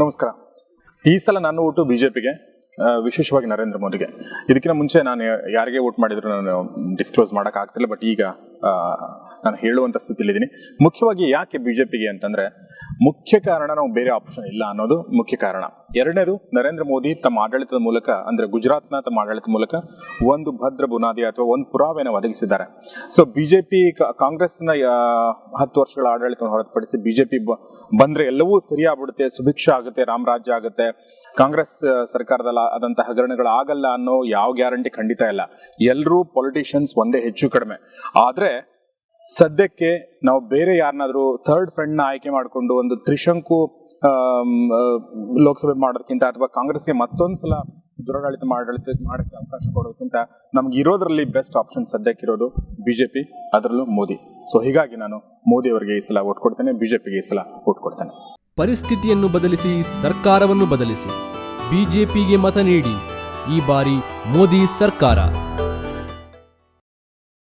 ನಮಸ್ಕಾರ. ಈ ಸಲ ನಾನು ಓಟು ಬಿಜೆಪಿಗೆ ವಿಶೇಷವಾಗಿ ನರೇಂದ್ರ ಮೋದಿಗೆ. ಇದಕ್ಕಿಂತ ಮುಂಚೆ ನಾನು ಯಾರಿಗೆ ವೋಟ್ ಮಾಡಿದ್ರು ನಾನು ಡಿಸ್ಕ್ಲೋಸ್ ಮಾಡೋಕ್ಕಾಗ್ತಿಲ್ಲ ಬಟ್ ಈಗ ನಾನು ಹೇಳುವಂತ ಸ್ಥಿತಿಲಿದ್ದೀನಿ ಮುಖ್ಯವಾಗಿ ಯಾಕೆ ಬಿಜೆಪಿಗೆ ಅಂತಂದ್ರೆ ಮುಖ್ಯ ಕಾರಣ ನಾವು ಬೇರೆ ಆಪ್ಷನ್ ಇಲ್ಲ ಅನ್ನೋದು ಮುಖ್ಯ ಕಾರಣ. ಎರಡನೇದು ನರೇಂದ್ರ ಮೋದಿ ತಮ್ಮ ಆಡಳಿತದ ಮೂಲಕ ಅಂದ್ರೆ ಗುಜರಾತ್ನ ತಮ್ಮ ಆಡಳಿತದ ಮೂಲಕ ಒಂದು ಭದ್ರ ಬುನಾದಿ ಅಥವಾ ಒಂದು ಪುರಾವೆನ ಒದಗಿಸಿದ್ದಾರೆ. ಸೊ ಬಿಜೆಪಿ ಕಾಂಗ್ರೆಸ್ನ ಆ, ಹತ್ತು ವರ್ಷಗಳ ಆಡಳಿತವನ್ನು ಹೊರತುಪಡಿಸಿ ಬಿಜೆಪಿ ಬಂದ್ರೆ ಎಲ್ಲವೂ ಸರಿಯಾಗ್ಬಿಡುತ್ತೆ ಸುಭಿಕ್ಷ ಆಗುತ್ತೆ ರಾಮರಾಜ್ಯ ಆಗುತ್ತೆ. ಕಾಂಗ್ರೆಸ್ ಸರ್ಕಾರದಲ್ಲ ಆದಂತಹ ಆದಂತ ಹಗರಣಗಳು ಆಗಲ್ಲ ಅನ್ನೋ ಯಾವ ಗ್ಯಾರಂಟಿ ಖಂಡಿತ ಇಲ್ಲ. ಎಲ್ಲರೂ ಪೊಲಿಟಿಷಿಯನ್ಸ್ ಒಂದೇ ಹೆಚ್ಚು ಕಡಿಮೆ. ಆದ್ರೆ ಸದ್ಯಕ್ಕೆ ನಾವು ಬೇರೆ ಯಾರನ್ನಾದ್ರೂ ಥರ್ಡ್ ಫ್ರೆಂಡ್ನ ಆಯ್ಕೆ ಮಾಡಿಕೊಂಡು ಒಂದು ತ್ರಿಶಂಕು ಲೋಕಸಭೆ ಮಾಡೋದಕ್ಕಿಂತ ಅಥವಾ ಕಾಂಗ್ರೆಸ್ಗೆ ಮತ್ತೊಂದ್ಸಲ ದುರಾಡಳಿತ ಮಾಡಳಿತ ಮಾಡಕ್ಕೆ ಅವಕಾಶ ಕೊಡೋದಕ್ಕಿಂತ ನಮ್ಗೆ ಇರೋದ್ರಲ್ಲಿ ಬೆಸ್ಟ್ ಆಪ್ಷನ್ ಸದ್ಯಕ್ಕಿರೋದು ಬಿಜೆಪಿ ಅದರಲ್ಲೂ ಮೋದಿ. ಸೊ ಹೀಗಾಗಿ ನಾನು ಮೋದಿ ಅವರಿಗೆ ಈ ಸಲ ಓಟ್ ಕೊಡ್ತೇನೆ ಬಿಜೆಪಿಗೆ ಈ ಸಲ ಓಟ್ ಕೊಡ್ತೇನೆ. ಪರಿಸ್ಥಿತಿಯನ್ನು ಬದಲಿಸಿ, ಸರ್ಕಾರವನ್ನು ಬದಲಿಸಿ ಬಿಜೆಪಿಗೆ ಮತ ನೀಡಿ, ಈ ಬಾರಿ ಮೋದಿ ಸರ್ಕಾರ.